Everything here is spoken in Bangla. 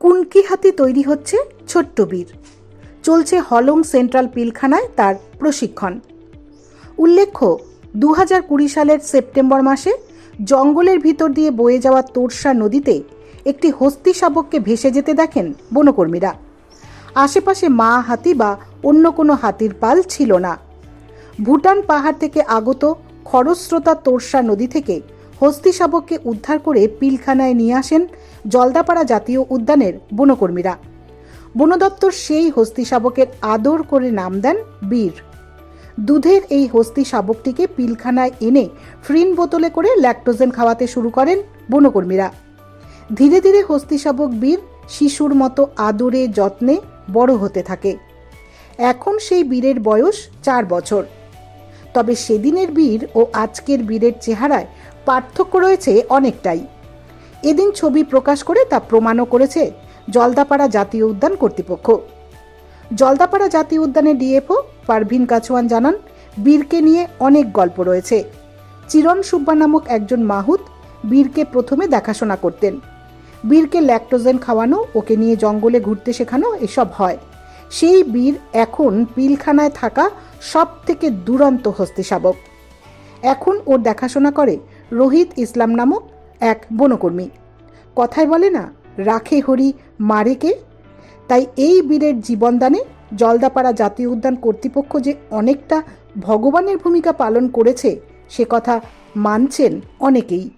কুনকি হাতি তৈরি হচ্ছে ছোট্ট বীর। চলছে হলং সেন্ট্রাল পিলখানায় তার প্রশিক্ষণ। উল্লেখ্য দু হাজার কুড়ি সালের সেপ্টেম্বর মাসে জঙ্গলের ভিতর দিয়ে বয়ে যাওয়া তোরসা নদীতে একটি হস্তি শাবককে ভেসে যেতে দেখেন বনকর্মীরা। আশেপাশে মা হাতি বা অন্য কোনো হাতির পাল ছিল না। ভুটান পাহাড় থেকে আগত খরস্রোতা তোরসা নদী থেকে হস্তি শাবককে উদ্ধার করে পিলখানায় নিয়ে আসেন জলদাপাড়া জাতীয় উদ্যানের বনকর্মীরা। বন দপ্তর সেই হস্তি শাবকের আদর করে নাম দেন বীর। দুধের এই হস্তি শাবকটিকে পিলখানায় এনে ফ্রিন বোতলে করে ল্যাকটোজেন খাওয়াতে শুরু করেন বনকর্মীরা। ধীরে ধীরে হস্তি শাবক বীর শিশুর মতো আদরে, যত্নে বড় হতে থাকে। এখন সেই বীরের বয়স চার বছর। তবে সেদিনের বীর ও আজকের বীরের চেহারায় পার্থক্য রয়েছে অনেকটাই। এদিন ছবি প্রকাশ করে তা প্রমাণও করেছে জলদাপাড়া জাতীয় উদ্যান কর্তৃপক্ষ। জলদাপাড়া জাতীয় উদ্যানের ডিএফও পারভিন কাছওয়ান জানান, বীরকে নিয়ে অনেক গল্প রয়েছে। চিরণ সুব্বা নামক একজন মাহুত বীরকে প্রথমে দেখাশোনা করতেন। বীরকে ল্যাকটোজেন খাওয়ানো, ওকে নিয়ে জঙ্গলে ঘুরতে শেখানো এসব হয়। সেই বীর এখন পিলখানায় থাকা সব থেকে দুরন্ত হস্তি শাবক এখন ওর দেখাশোনা করে রোহিত ইসলাম নামক এক বনকর্মী। কথায় বলে না, রাখে হরি মারে কে? তাই এই বীরের জীবনদানে জলদাপাড়া জাতীয় উদ্যান কর্তৃপক্ষ যে অনেকটা ভগবানের ভূমিকা পালন করেছে, সে কথা মানছেন অনেকেই।